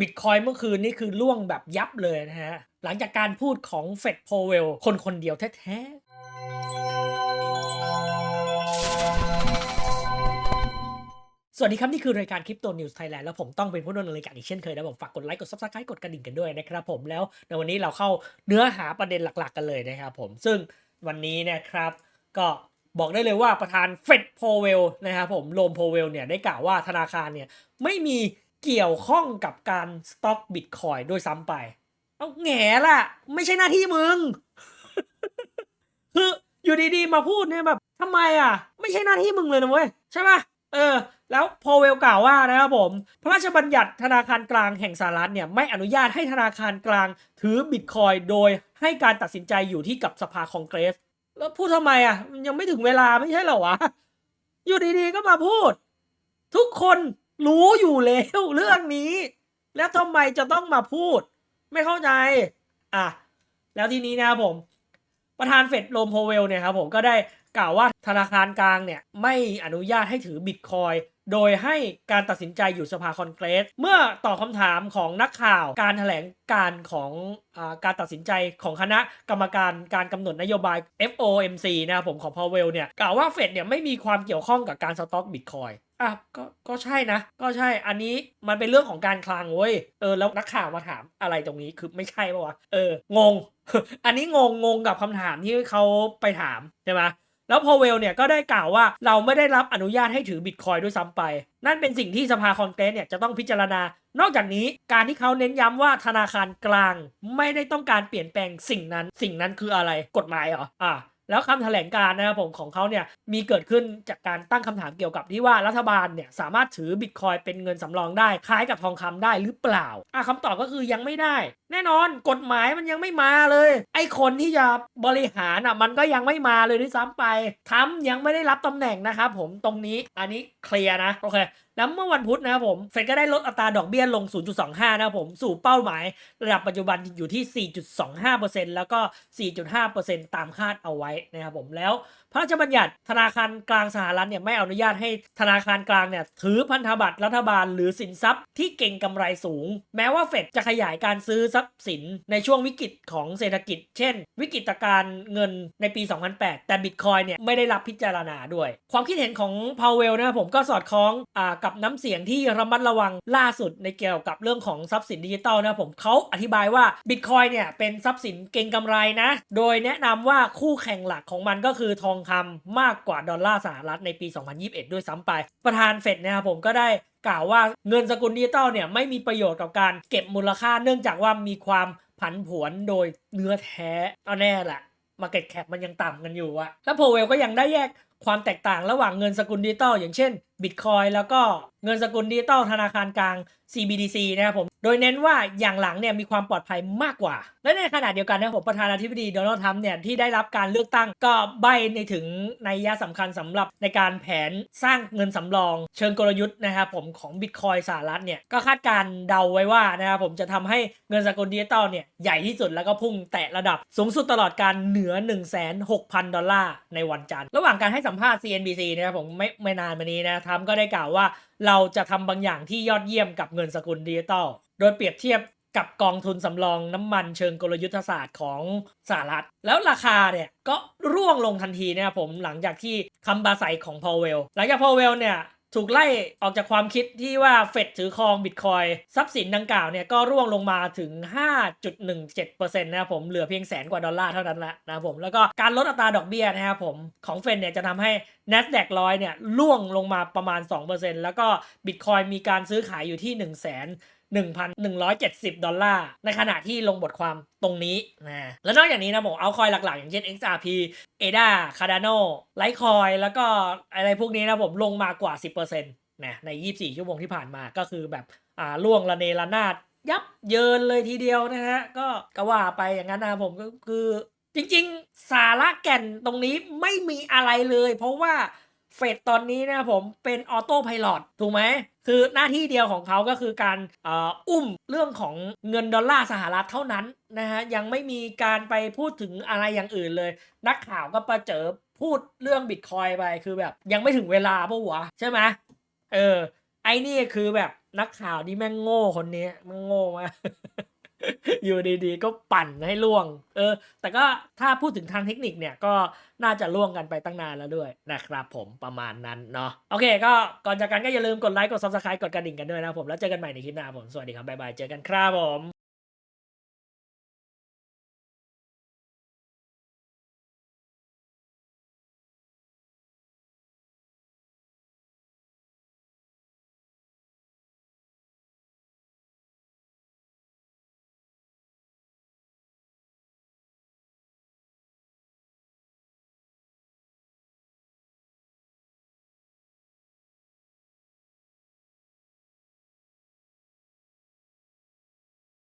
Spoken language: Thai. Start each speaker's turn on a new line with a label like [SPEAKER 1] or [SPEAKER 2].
[SPEAKER 1] บิตคอยเมื่อคืนนี่คือล่วงแบบยับเลยนะฮะ หลังจากการพูดของเฟดโพเวลคนคนเดียวแท้ๆสวัสดีครับ นี่คือรายการคริปโตนิวส์ไทยแลนด์แล้วผมต้องเป็นผู้ดำเนินรายการอีกเช่นเคยนะผมฝากกดไลค์กดซับสไครต์กดกระดิ่งกันด้วยนะครับผมแล้วในวันนี้เราเข้าเนื้อหาประเด็นหลักๆ กันเลยนะครับผมซึ่งวันนี้นะครับ ก็บอกได้เลยว่าประธานเฟดโพเวลนะครับผมโลมโพเวลเนี่ยได้กล่าวว่าธนาคารเนี่ยไม่มี เกี่ยวข้องกับการสต็อกบิตคอยด้วยซ้ำไป เอาแง่ล่ะ ไม่ใช่หน้าที่มึง คืออยู่ดีๆ มาพูดเนี่ยแบบทำไมอะ ไม่ใช่หน้าที่มึงเลยนะเว้ย ใช่ปะเออ แล้วโพเวลกล่าวว่านะครับผม พระราชบัญญัติธนาคารกลางแห่งสหรัฐเนี่ย ไม่อนุญาตให้ธนาคารกลางถือบิตคอยโดยให้การตัดสินใจอยู่ที่กับสภาคองเกรส แล้วพูดทำไมอะ ยังไม่ถึงเวลาไม่ใช่เหรอวะ อยู่ดีๆก็มาพูด ทุกคน รู้อยู่แล้วเรื่องนี้ แล้วทำไมจะต้องมาพูด ไม่เข้าใจ อะ แล้วทีนี้นะครับผม ประธานเฟดโรมโพเวลเนี่ยครับผมก็ได้กล่าวว่าธนาคารกลางเนี่ย ไม่อนุญาตให้ถือบิตคอย โดยให้การตัดสินใจอยู่สภาคอนเกรส เมื่อตอบคำถามของนักข่าวการแถลงการของอการตัดสินใจของคณะกรรมการการกำหนดนโยบาย FOMC นะครับผมของพาวเวลเนี่ยกล่าวว่าเฟดเนี่ยไม่มีความเกี่ยวข้องกับการสต็อกบิตคอยอะก็ก็ใช่นะ ก็ใช่อันนี้มันเป็นเรื่องของการคลังเว้ยเออแล้วนักข่าวมาถามอะไรตรงนี้คือไม่ใช่ปะวะเอองง อันนี้งงงงกับคำถามที่เขาไปถามใช่ไหม แล้วพอเวลเนี่ยก็ได้กล่าวว่าเราไม่ได้รับอนุญาตให้ถือบิตคอยด้วยซ้ำไป นั่นเป็นสิ่งที่สภาคอนเกรสเนี่ยจะต้องพิจารณา นอกจากนี้การที่เขาเน้นย้ำว่าธนาคารกลาง ไม่ได้ต้องการเปลี่ยนแปลงสิ่งนั้น สิ่งนั้นคืออะไร กฎหมายเหรออ่า แล้วคำแถลงการนะครับผมของเขาเนี่ยมีเกิดขึ้นจากการตั้งคำถามเกี่ยวกับที่ว่ารัฐบาลเนี่ยสามารถถือบิตคอยเป็นเงินสำรองได้คล้ายกับทองคำได้หรือเปล่าอะคำตอบก็คือยังไม่ได้ แน่นอนกฎหมายมันยังไม่มาเลย ไอ้คนที่จะบริหารอะมันก็ยังไม่มาเลยด้วยซ้ำไปทำยังไม่ได้รับตำแหน่งนะครับผมตรงนี้อันนี้เคลียร์นะโอเคแล้วเมื่อวันพุธนะครับผมเฟดก็ได้ลดอัตราดอกเบี้ยลง 0.25 นะครับผมสู่เป้าหมายระดับปัจจุบันอยู่ที่ 4.25%แล้วก็ 4.5%ตามคาดเอาไว้นะครับผมแล้ว พระราชบัญญัติธนาคารกลางสหรัฐเนี่ยไม่อนุญาตให้ธนาคารกลางเนี่ยถือพันธบัตรรัฐบาลหรือสินทรัพย์ที่เก่งกำไรสูง แม้ว่าเฟดจะขยายการซื้อทรัพย์สินในช่วงวิกฤตของเศรษฐกิจ เช่น วิกฤตการเงินในปี 2008 แต่บิตคอยเนี่ยไม่ได้รับพิจารณาด้วย ความคิดเห็นของพาวเวลนะครับผมก็สอดคล้องอ่ากับน้ำเสียงที่ระมัดระวังล่าสุดในเกี่ยวกับเรื่องของทรัพย์สินดิจิตอลนะผมเขาอธิบายว่าบิตคอยเนี่ยเป็นทรัพย์สินเก่งกำไรนะ โดยแนะนำว่าคู่แข่งหลักของมันก็คือทองคำมากกว่าดอลลาร์สหรัฐในปี 2021 ด้วยซ้ำไป ประธานเฟดนะครับผมก็ได้กล่าวว่าเงินสกุลดิจิตอลเนี่ยไม่มีประโยชน์กับการเก็บมูลค่าเนื่องจากว่ามีความผันผวนโดยเนื้อแท้เอาแน่แหละ Market Cap มันยังต่ำกันอยู่อะแล้วโพเวลก็ยังได้แยกความแตกต่างระหว่างเงินสกุลดิจิตอลอย่างเช่น Bitcoin แล้วก็เงินสกุลดิจิตอลธนาคารกลาง CBDC นะครับผม โดยเน้นว่าอย่างหลังเนี่ยมีความปลอดภัยมากกว่า และในขณะเดียวกันนะครับผมประธานาธิบดีโดนัลด์ทรัมป์เนี่ยที่ได้รับการเลือกตั้งก็ใบในถึงในยะสำคัญสำหรับในการแผนสร้างเงินสำรอง เชิงกลยุทธ์นะครับผมของ Bitcoin สหรัฐเนี่ยก็คาดการณ์เดาไว้ว่านะครับผมจะทำให้เงินสกุลดิจิตอลเนี่ยใหญ่ที่สุดแล้วก็พุ่งแตะระดับสูงสุดตลอดการเหนือ 1 6 0 0 0 ดอลลาร์ในวันจันทร์ระหว่างการให้สัมภาษณ์ CNBC นะครับผมไม่ไม่นานมานี้นะทรัมป์ก็ได้กล่าวว่า เราจะทำบางอย่างที่ยอดเยี่ยมกับเงินสกุลดิจิตอลโดยเปรียบเทียบกับกองทุนสำรองน้ำมันเชิงกลยุทธศาสตร์ของสหรัฐ แล้วราคาเนี่ยก็ร่วงลงทันทีนะครับผมหลังจากที่คำบาศัยของพอเวล หลังจากพอเวลเนี่ย ถูกไล่ออกจากความคิดที่ว่าเฟดถือครองบิตคอยทรัพย์สินดังกล่าวเนี่ยก็ร่วงลงมาถึง 5.17%นะครับผมเหลือเพียงแสนกว่าดอลลาร์เท่านั้นละนะครับผมแล้วก็การลดอัตราดอกเบี้ยนะครับผมของเฟดเนี่ยจะทำให้ NASDAQ ร้อยเนี่ยร่วงลงมาประมาณ 2%แล้วก็บิตคอยมีการซื้อขายอยู่ที่ 1 0 0 0 0 0 1,170 ดอลลาร์ ในขณะที่ลงบทความตรงนี้นะแล้วนอกจากนี้นะผมเอาคอยหลักๆ อย่างเช่น XRP ADA Cardano Litecoin แล้วก็อะไรพวกนี้นะผมลงมากว่า 10%นะใน 24 ชั่วโมงที่ผ่านมาก็คือแบบอ่าล่วงระเนระนาดยับเยินเลยทีเดียวนะฮะก็กว่าไปอย่างนั้นนะผมก็คือจริงๆ สาระแก่นตรงนี้ไม่มีอะไรเลย เพราะว่า เฟดตอนนี้นะผมเป็นออโต้พ l o t ถูกไหมคือหน้าที่เดียวของเขาก็คือการออุ้มเรื่องของเงินดอลลาร์สหรัฐเท่านั้นนะฮะยังไม่มีการไปพูดถึงอะไรอย่างอื่นเลย นักข่าวก็ประเจอพูดเรื่องบิตคอยไปคือแบบยังไม่ถึงเวลาปะวะ ใช่ไหมเออ ไอ้นี่คือแบบนักข่าวนี่แม่งโง่คนนี้แม่งโง่มาก อยู่ดีๆ ก็ปั่นให้ล่วง เออ แต่ก็ถ้าพูดถึงทางเทคนิคเนี่ยก็น่าจะล่วงกันไปตั้งนานแล้วด้วยนะครับผมประมาณนั้นเนาะโอเค ก็ก่อนจากกันก็อย่าลืมกดไลค์กด subscribe กดกระดิ่งกันด้วยนะผมแล้วเจอกันใหม่ในคลิปหน้าผมสวัสดีครับบ๊ายบายเจอกันครับผม